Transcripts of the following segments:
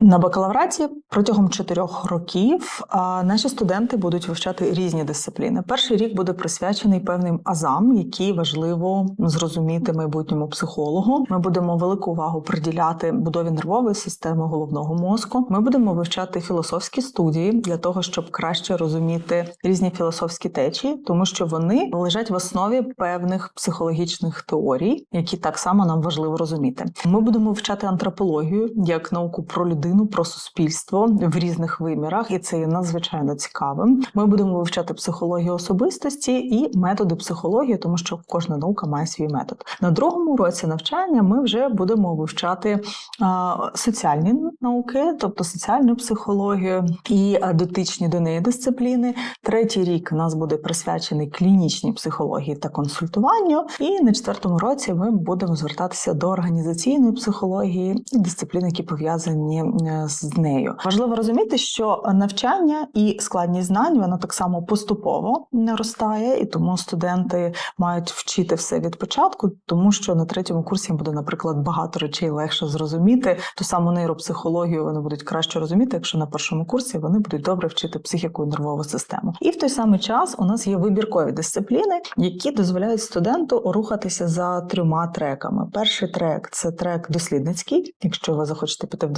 На бакалавраті протягом чотирьох років наші студенти будуть вивчати різні дисципліни. Перший рік буде присвячений певним азам, які важливо зрозуміти майбутньому психологу. Ми будемо велику увагу приділяти будові нервової системи головного мозку. Ми будемо вивчати філософські студії для того, щоб краще розуміти різні філософські течії, тому що вони лежать в основі певних психологічних теорій, які так само нам важливо розуміти. Ми будемо вивчати антропологію як науку про людину, про суспільство в різних вимірах, і це є надзвичайно цікавим. Ми будемо вивчати психологію особистості і методи психології, тому що кожна наука має свій метод. На другому році навчання ми вже будемо вивчати соціальні науки, тобто соціальну психологію і дотичні до неї дисципліни. Третій рік у нас буде присвячений клінічній психології та консультуванню. І на четвертому році ми будемо звертатися до організаційної психології і дисциплін, які пов'язані з нею. Важливо розуміти, що навчання і складність знань вона так само поступово наростає, і тому студенти мають вчити все від початку, тому що на третьому курсі їм буде, наприклад, багато речей легше зрозуміти. Ту саму нейропсихологію вони будуть краще розуміти, якщо на першому курсі вони будуть добре вчити психіку і нервову систему. І в той самий час у нас є вибіркові дисципліни, які дозволяють студенту рухатися за трьома треками. Перший трек це трек дослідницький. Якщо ви захочете піти в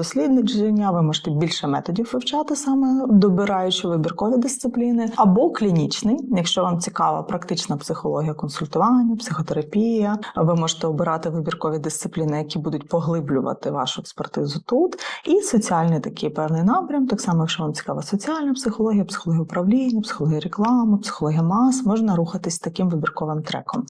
дослідження, ви можете більше методів вивчати саме добираючи вибіркові дисципліни, або клінічний, якщо вам цікава практична психологія консультування, психотерапія, ви можете обирати вибіркові дисципліни, які будуть поглиблювати вашу експертизу тут. І соціальний такий певний напрям, так само, якщо вам цікава соціальна психологія, психологія управління, психологія реклами, психологія мас, можна рухатись таким вибірковим треком.